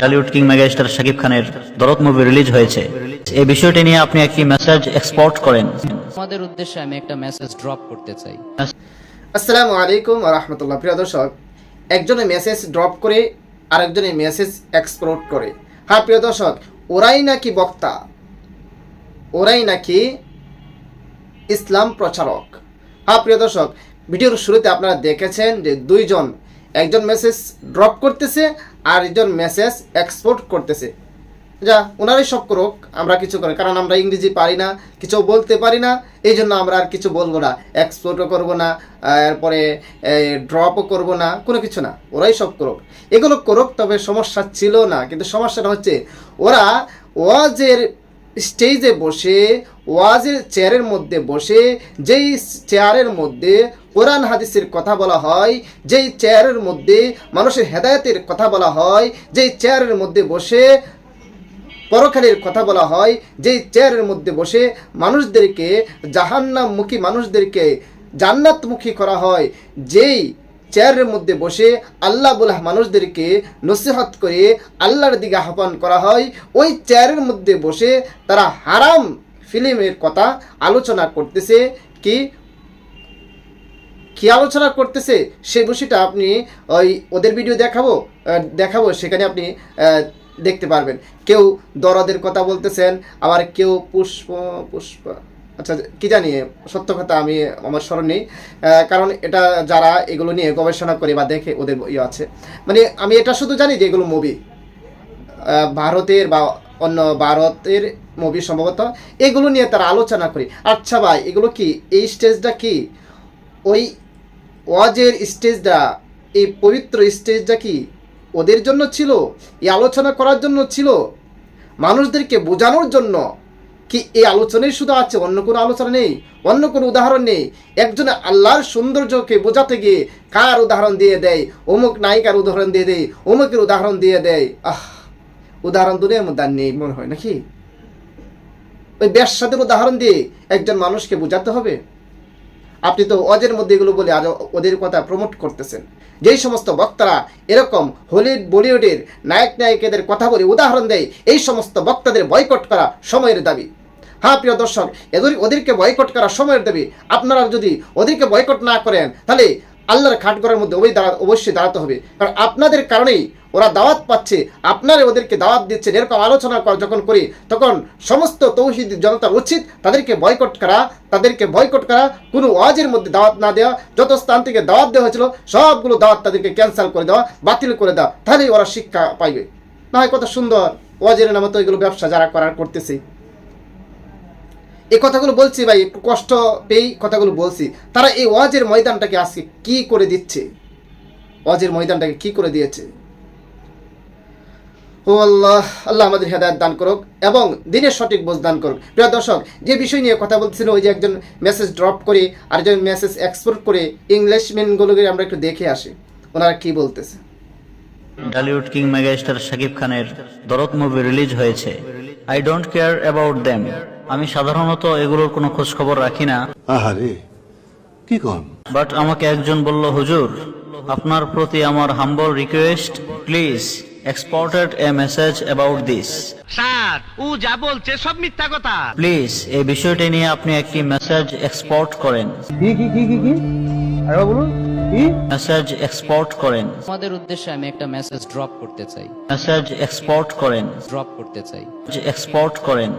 Dhallywood king megastar Shakib খানের Dorod movie release হয়েছে। এই বিষয়টি নিয়ে আপনি একটি মেসেজ এক্সপোর্ট করেন। তোমাদের উদ্দেশ্যে আমি একটা মেসেজ ড্রপ করতে চাই। আসসালামু আলাইকুম রহমতুল্লাহ। প্রিয় দর্শক একজনে মেসেজ ড্রপ করে আরেকজনে মেসেজ এক্সপোর্ট করে। হ্যাঁ প্রিয় দর্শক ওরাই নাকি বক্তা? ওরাই নাকি ইসলাম প্রচারক? হ্যাঁ প্রিয় দর্শক ভিডিওর শুরুতে আপনারা দেখেছেন যে দুইজন একজন মেসেজ ড্রপ করতেছে আর একজন মেসেজ এক্সপোর্ট করতেছে। যা ওনারাই সব করুক আমরা কিছু করি কারণ আমরা ইংরেজি পারি না, কিছু বলতে পারি না, এই জন্য আমরা আর কিছু বলব না এক্সপোর্টও করব না, এরপরে ড্রপও করব না, কোনো কিছু না, ওরাই সব করুক এগুলো করুক, তবে সমস্যা ছিল না, কিন্তু সমস্যাটা হচ্ছে, ওরা ওয়াজের স্টেজে বসে, ওয়াজের চেয়ারের মধ্যে বসে, যেই চেয়ারের মধ্যে কোরআন হাদিসের কথা বলা হয়, যেই চেয়ারের মধ্যে মানুষের হেদায়তের কথা বলা হয়, যেই চেয়ারের মধ্যে বসে পরকালের কথা বলা হয়, যেই চেয়ারের মধ্যে বসে মানুষদেরকে জাহান্নামমুখী মানুষদেরকে জান্নাতমুখী করা হয়, যেই চেয়ারের মধ্যে বসে আল্লাহ বলাহ মানুষদেরকে নসিহত করে আল্লাহর দিকে আহ্বান করা হয়, ওই চেয়ারের মধ্যে বসে তারা হারাম ফিল্মের কথা আলোচনা করতেছে, কি কি আলোচনা করতেছে সেই বিষয়টা আপনি ওই ওদের ভিডিও দেখাবো দেখাবো, সেখানে আপনি দেখতে পারবেন। কেউ দরদের কথা বলতেছেন, আবার কেউ পুষ্প পুষ্প আচ্ছা কী জানি, সত্য কথা আমি আমার স্মরণ নেই কারণ এটা যারা এগুলো নিয়ে গবেষণা করে বা দেখে ওদের ইয়ে আছে। মানে আমি এটা শুধু জানি যে এগুলো মুভি ভারতের বা অন্য ভারতের মুভি সম্ভবত এগুলো নিয়ে তারা আলোচনা করি। আচ্ছা ভাই, এগুলো কি? এই স্টেজটা কি? ওই ওয়াজের স্টেজটা, এই পবিত্র স্টেজটা কি ওদের জন্য ছিল? এই আলোচনা করার জন্য ছিল? মানুষদেরকে বোঝানোর জন্য কি এই আলোচনাই শুধু আছে? অন্য কোনো আলোচনা নেই? অন্য কোনো উদাহরণ নেই? একজন আল্লাহর সৌন্দর্যকে বোঝাতে গিয়ে কার উদাহরণ দিয়ে দেয়? অমুক নায়িকার উদাহরণ দিয়ে দেয়, অমুকের উদাহরণ দিয়ে দেয়। আহ, উদাহরণ দুনিয়ার মধ্যে আর নেই, মনে হয় নাকি? ওই ব্যবসাদের উদাহরণ দিয়ে একজন মানুষকে বোঝাতে হবে। আপনি তো ওদের মধ্যে এগুলো বলে আরও ওদের কথা প্রমোট করতেছেন। যেই সমস্ত বক্তারা এরকম হলিউড, বলিউডের নায়ক, নায়িকাদের কথা বলে উদাহরণ দেয়, এই সমস্ত বক্তাদের বয়কট করা সময়ের দাবি। হ্যাঁ প্রিয় দর্শক, এদের ওদেরকে বয়কট করা সময়ের দাবি। আপনারা যদি ওদেরকে বয়কট না করেন, তাহলে আল্লাহর খাটগড়ের মধ্যে ওই দাঁড়া অবশ্যই দাঁড়াতে হবে। কারণ আপনাদের কারণেই ওরা দাওয়াত পাচ্ছে, আপনারা ওদেরকে দাওয়াত দিচ্ছেন, এরকম আলোচনা যখন করি, তখন সমস্ত তৌহিদ জনতার উচিত তাদেরকে বয়কট করা, তাদেরকে বয়কট করা, কোনো ওয়াজের মধ্যে দাওয়াত না দেওয়া, যত স্থান থেকে দাওয়াত দেওয়া হয়েছিল, সবগুলো দাওয়াত তাদেরকে ক্যান্সেল করে দেওয়া, বাতিল করে দেওয়া, তাহলেই ওরা শিক্ষা পাইবে। না হয় কত সুন্দর, ওয়াজের নামে তো এগুলো ব্যবসা যারা করার করতেছে। এই কথাগুলো বলছি ভাই, একটু কষ্ট পেয়েই কথাগুলো বলছি। তারা এই ওয়াজের ময়দানটাকে আজকে কি করে দিচ্ছে? ওয়াজের ময়দানটাকে কি করে দিয়েছে? ও আল্লাহ আল্লাহ আমাদের হেদায়ত দান করুক এবং দিনের সঠিক বোঝ দান করুক। প্রিয় দর্শক, যে বিষয় নিয়ে কথা বলছিল, ওই যে একজন মেসেজ ড্রপ করে আর একজন মেসেজ এক্সপোর্ট করে ইংলিশ মেনগুলোকে আমরা একটু দেখে আসি। ওনারা কি বলতেছে? ঢালিউড কিং মেগাস্টার শাকিব খানের দরদ মুভি রিলিজ হয়েছে। I don't care about them আমি সাধারণত এগুলোর কোনো খোঁজ খবর রাখি না। আহারে কি কন? বাট আমাকে একজন বলল হুজুর আপনার প্রতি আমার humble request please exported a message about this sir ও যা বলছে সব মিথ্যা কথা। প্লিজ এই বিষয়টি নিয়ে আপনি একটি মেসেজ এক্সপোর্ট করেন। কি কি কি কি কি? আরে বলুন কি? মেসেজ এক্সপোর্ট করেন। তোমাদের উদ্দেশ্যে আমি একটা মেসেজ ড্রপ করতে চাই। মেসেজ এক্সপোর্ট করেন। ড্রপ করতে চাই। এক্সপোর্ট করেন।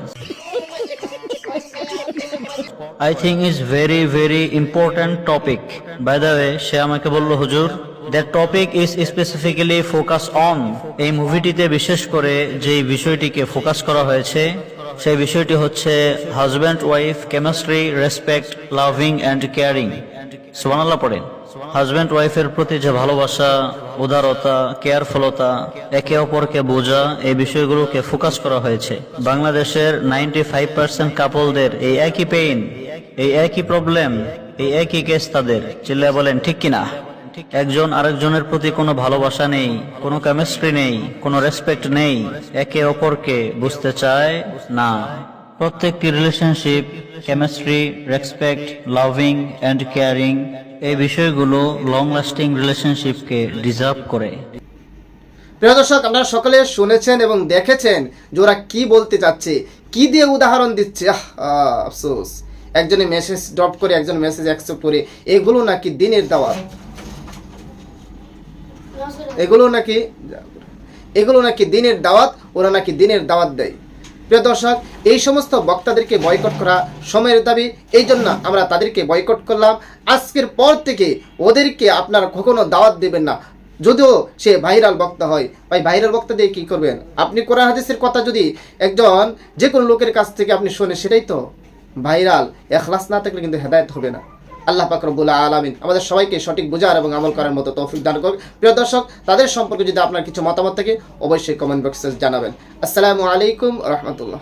I think is very very important topic by the way সে আমাকে বলল, হুজুর that topic is specifically focus on এই মুভিটিতে বিশেষ করে যেই বিষয়টিকে ফোকাস করা হয়েছে, সেই বিষয়টি হচ্ছে husband wife chemistry respect loving and caring সুবহানাল্লাহ পড়েন। হাজব্যান্ড ওয়াইফের প্রতি যে ভালোবাসা, উদারতা কেয়ারফুলতা একে অপরকে বোঝা, এই বিষয়গুলোকে ফোকাস করা হয়েছে। বাংলাদেশের নাইনটি ফাইভ পার্সেন্ট কাপলদের এই একই পেইন এই একই প্রবলেম এই একই কেস তাদের। চিল্লায় বলেন ঠিক কিনা? একজন আরেকজনের প্রতি কোনো ভালোবাসা নেই কোনো কেমিস্ট্রি নেই কোনো রেসপেক্ট নেই। একে অপরকে বুঝতে চায় না। প্রত্যেকটি relationship chemistry respect loving and caring এই বিষয়গুলো লং লাস্টিং রিলেশনশিপকে ডিজার্ভ করে। প্রিয় দর্শক আপনারা সকলে শুনেছেন এবং দেখেছেন যে ওরা কি বলতে চাচ্ছে কি দিয়ে উদাহরণ দিচ্ছে? আহ, আফসোস। একজনে মেসেজ ড্রপ করে, একজন মেসেজ অ্যাকসেপ্ট করে, এগুলো নাকি দিনের দাওয়াত? এগুলো নাকি এগুলো নাকি দিনের দাওয়াত, ওরা নাকি দিনের দাওয়াত দেয়। প্রিয় দর্শক, এই সমস্ত বক্তাদেরকে বয়কট করা সময়ের দাবি, এই জন্য আমরা তাদেরকে বয়কট করলাম। আজকের পর থেকে ওদেরকে আপনারা কখনো দাওয়াত দেবেন না। যদিও সে ভাইরাল বক্তা হয়। ভাই ভাইরাল বক্তা দিয়ে কী করবেন? আপনি কোরআন হাদিসের কথা যদি একজন যে কোনো লোকের কাছ থেকে আপনি শোনেন, সেটাই তো। ভাইরাল, এখলাস না থাকলে কিন্তু হেদায়ত হবে না। আল্লাহ পাক রব্বুল আলমিন আমাদের সবাইকে সঠিক বোঝার এবং আমল করার মতো তৌফিক দান করবে প্রিয় দর্শক, তাদের সম্পর্কে যদি আপনার কিছু মতামত থাকে, অবশ্যই কমেন্ট বক্সে জানাবেন। আসসালামু আলাইকুম রহমতুল্লাহ।